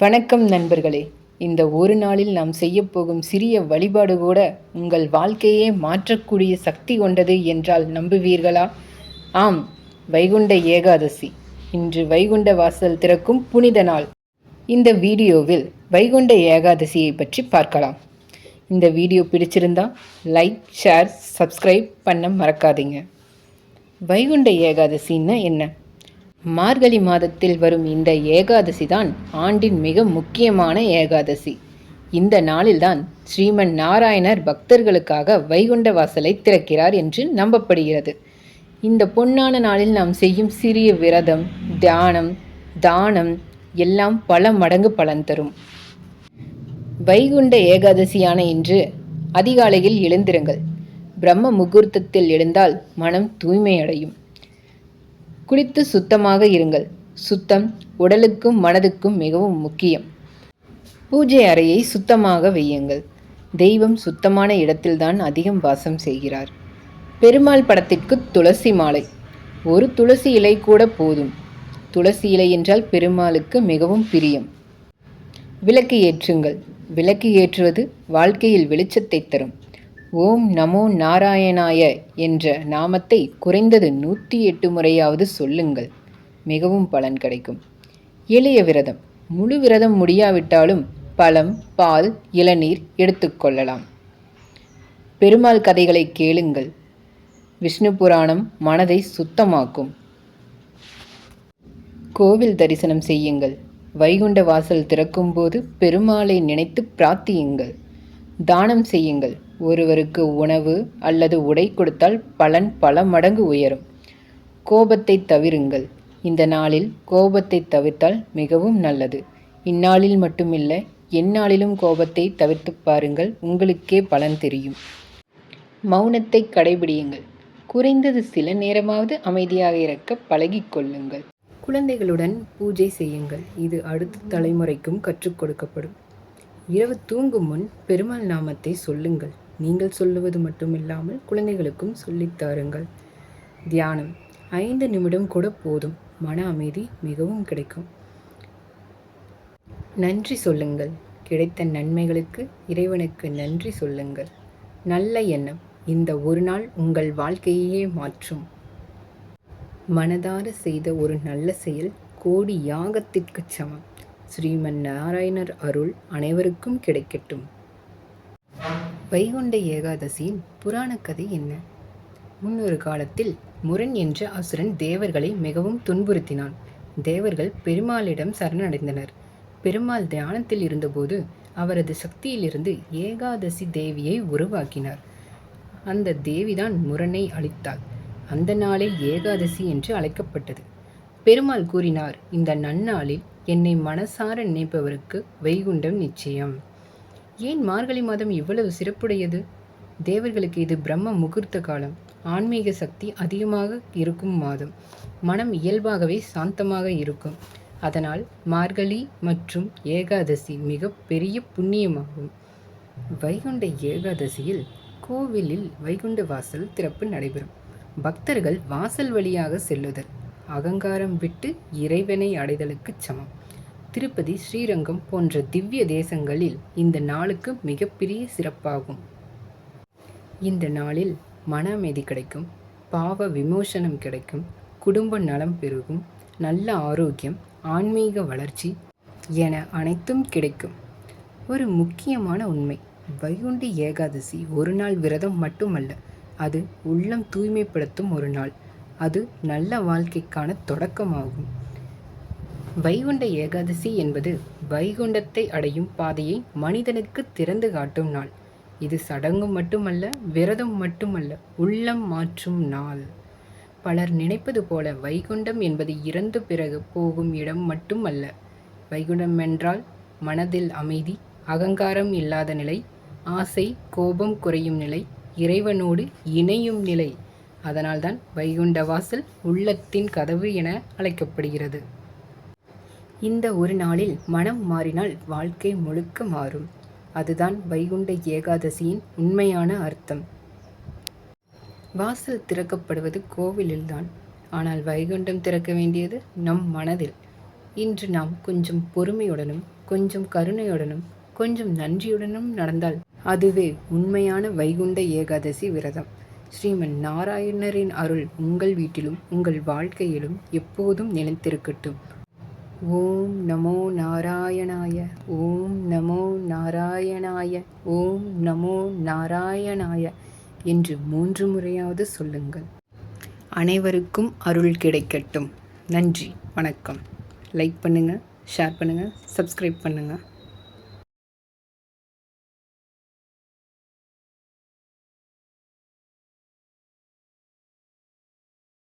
வணக்கம் நண்பர்களே. இந்த ஒரு நாளில் நாம் செய்யப்போகும் சிறிய வழிபாடு கூட உங்கள் வாழ்க்கையே மாற்றக்கூடிய சக்தி கொண்டது என்றால் நம்புவீர்களா? ஆம் வைகுண்ட ஏகாதசி. இன்று வைகுண்ட வாசல் திறக்கும் புனித நாள். இந்த வீடியோவில் வைகுண்ட ஏகாதசியை பற்றி பார்க்கலாம். இந்த வீடியோ பிடிச்சிருந்தா லைக் ஷேர் சப்ஸ்கிரைப் பண்ண மறக்காதீங்க. வைகுண்ட ஏகாதசின்னா என்ன? மார்கழி மாதத்தில் வரும் இந்த ஏகாதசி தான் ஆண்டின் மிக முக்கியமான ஏகாதசி. இந்த நாளில்தான் ஸ்ரீமன் நாராயணர் பக்தர்களுக்காக வைகுண்ட வாசலை திறக்கிறார் என்று நம்பப்படுகிறது. இந்த பொன்னான நாளில் நாம் செய்யும் சிறிய விரதம் தியானம் தானம் எல்லாம் பல மடங்கு பலன் தரும். வைகுண்ட ஏகாதசியான இன்று அதிகாலையில் எழுந்திருங்கள். பிரம்ம முகூர்த்தத்தில் எழுந்தால் மனம் தூய்மையடையும். குளித்து சுத்தமாக இருங்கள். சுத்தம் உடலுக்கும் மனதுக்கும் மிகவும் முக்கியம். பூஜை அறையை சுத்தமாக வையுங்கள். தெய்வம் சுத்தமான இடத்தில்தான் அதிகம் வாசம் செய்கிறார். பெருமாள் படத்திற்கு துளசி மாலை. ஒரு துளசி இலை கூட போதும். துளசி இலை என்றால் பெருமாளுக்கு மிகவும் பிரியம். விளக்கு ஏற்றுங்கள். விளக்கு ஏற்றுவது வாழ்க்கையில் வெளிச்சத்தை தரும். ஓம் நமோ நாராயணாய என்ற நாமத்தை குறைந்தது நூற்றி எட்டு முறையாவது சொல்லுங்கள். மிகவும் பலன் கிடைக்கும். எளிய விரதம். முழு விரதம் முடியாவிட்டாலும் பழம் பால் இளநீர் எடுத்துக்கொள்ளலாம் பெருமாள் கதைகளை கேளுங்கள். விஷ்ணு புராணம் மனதை சுத்தமாக்கும். கோவில் தரிசனம் செய்யுங்கள். வைகுண்ட வாசல் திறக்கும்போது பெருமாளை நினைத்து பிரார்த்தியுங்கள். தானம் செய்யுங்கள். ஒருவருக்கு உணவு அல்லது உடை கொடுத்தால் பலன் பல மடங்கு உயரும். கோபத்தை தவிருங்கள். இந்த நாளில் கோபத்தை தவிர்த்தால் மிகவும் நல்லது. இந்நாளில் மட்டுமில்லை எந்நாளிலும் கோபத்தை தவிர்த்து பாருங்கள் உங்களுக்கே பலன் தெரியும். மௌனத்தை கடைபிடியுங்கள். குறைந்தது சில நேரமாவது அமைதியாக இருக்க பழகிக்கொள்ளுங்கள் குழந்தைகளுடன் பூஜை செய்யுங்கள். இது அடுத்த தலைமுறைக்கும் கற்றுக் கொடுக்கப்படும். இரவு தூங்கும் முன் பெருமாள் நாமத்தை சொல்லுங்கள். நீங்கள் சொல்லுவது மட்டுமில்லாமல் குழந்தைகளுக்கும் சொல்லித்தாருங்கள் தியானம். ஐந்து நிமிடம் கூட போதும். மன அமைதி மிகவும் கிடைக்கும். நன்றி சொல்லுங்கள். கிடைத்த நன்மைகளுக்கு இறைவனுக்கு நன்றி சொல்லுங்கள். நல்ல எண்ணம். இந்த ஒரு நாள் உங்கள் வாழ்க்கையே மாற்றும். மனதார செய்த ஒரு நல்ல செயல் கோடி யாகத்திற்கு சமம். ஸ்ரீமன் நாராயணர் அருள் அனைவருக்கும் கிடைக்கட்டும். வைகுண்ட ஏகாதசியின் புராண கதை என்ன? முன்னொரு காலத்தில் முரண் என்ற அசுரன் தேவர்களை மிகவும் துன்புறுத்தினான். தேவர்கள் பெருமாளிடம் சரணடைந்தனர். பெருமாள் தியானத்தில் இருந்தபோது அவரது சக்தியிலிருந்து ஏகாதசி தேவியை உருவாக்கினார். அந்த தேவிதான் முரணை அளித்தாள். அந்த நாளே ஏகாதசி என்று அழைக்கப்பட்டது. பெருமாள் கூறினார் இந்த நன்னாளில் என்னை மனசார நினைப்பவருக்கு வைகுண்டம் நிச்சயம். ஏன் மார்கழி மாதம் இவ்வளவு சிறப்புடையது? தேவர்களுக்கு இது பிரம்ம முகூர்த்த காலம். ஆன்மீக சக்தி அதிகமாக இருக்கும் மாதம். மனம் இயல்பாகவே சாந்தமாக இருக்கும். அதனால் மார்கழி மற்றும் ஏகாதசி மிக பெரிய புண்ணியமாகும். வைகுண்ட ஏகாதசியில் கோவிலில் வைகுண்ட வாசல் திறப்பு நடைபெறும். பக்தர்கள் வாசல் வழியாக செல்லுதல். அகங்காரம் விட்டு இறைவனை அடைதலுக்கு சமம். திருப்பதி ஸ்ரீரங்கம் போன்ற திவ்ய தேசங்களில் இந்த நாளுக்கு மிகப்பெரிய சிறப்பாகும். இந்த நாளில் மன அமைதி கிடைக்கும் பாவ விமோசனம் கிடைக்கும் குடும்ப நலம் பெருகும் நல்ல ஆரோக்கியம் ஆன்மீக வளர்ச்சி என அனைத்தும் கிடைக்கும். ஒரு முக்கியமான உண்மை வைகுண்டி ஏகாதசி ஒரு நாள் விரதம் மட்டுமல்ல அது உள்ளம் தூய்மைப்படுத்தும் ஒரு நாள். அது நல்ல வாழ்க்கைக்கான தொடக்கமாகும். வைகுண்ட ஏகாதசி என்பது வைகுண்டத்தை அடையும் பாதையை மனிதனுக்கு திறந்து காட்டும் நாள். இது சடங்கு மட்டுமல்ல விரதம் மட்டுமல்ல உள்ளம் மாற்றும் நாள். பலர் நினைப்பது போல வைகுண்டம் என்பது இறந்த பிறகு போகும் இடம் மட்டுமல்ல. வைகுண்டம் என்றால் மனதில் அமைதி அகங்காரம் இல்லாத நிலை ஆசை கோபம் குறையும் நிலை இறைவனோடு இணையும் நிலை. அதனால்தான் வைகுண்ட வாசல் உள்ளத்தின் கதவு என அழைக்கப்படுகிறது. இந்த ஒரு நாளில் மனம் மாறினால் வாழ்க்கை முழுக்க மாறும். அதுதான் வைகுண்ட ஏகாதசியின் உண்மையான அர்த்தம். வாசல் திறக்கப்படுவது கோவிலில்தான். ஆனால் வைகுண்டம் திறக்க வேண்டியது நம் மனதில். இன்று நாம் கொஞ்சம் பொறுமையுடனும் கொஞ்சம் கருணையுடனும் கொஞ்சம் நன்றியுடனும் நடந்தால் அதுவே உண்மையான வைகுண்ட ஏகாதசி விரதம். ஸ்ரீமன் நாராயணரின் அருள் உங்கள் வீட்டிலும் உங்கள் வாழ்க்கையிலும் எப்போதும் நிலைத்திருக்கட்டும். ஓம் நமோ நாராயணாய ஓம் நமோ நாராயணாய ஓம் நமோ நாராயணாய என்று மூன்று முறையாவது சொல்லுங்கள். அனைவருக்கும் அருள் கிடைக்கட்டும். நன்றி. வணக்கம். லைக் பண்ணுங்கள் ஷேர் பண்ணுங்கள் சப்ஸ்கிரைப் பண்ணுங்கள்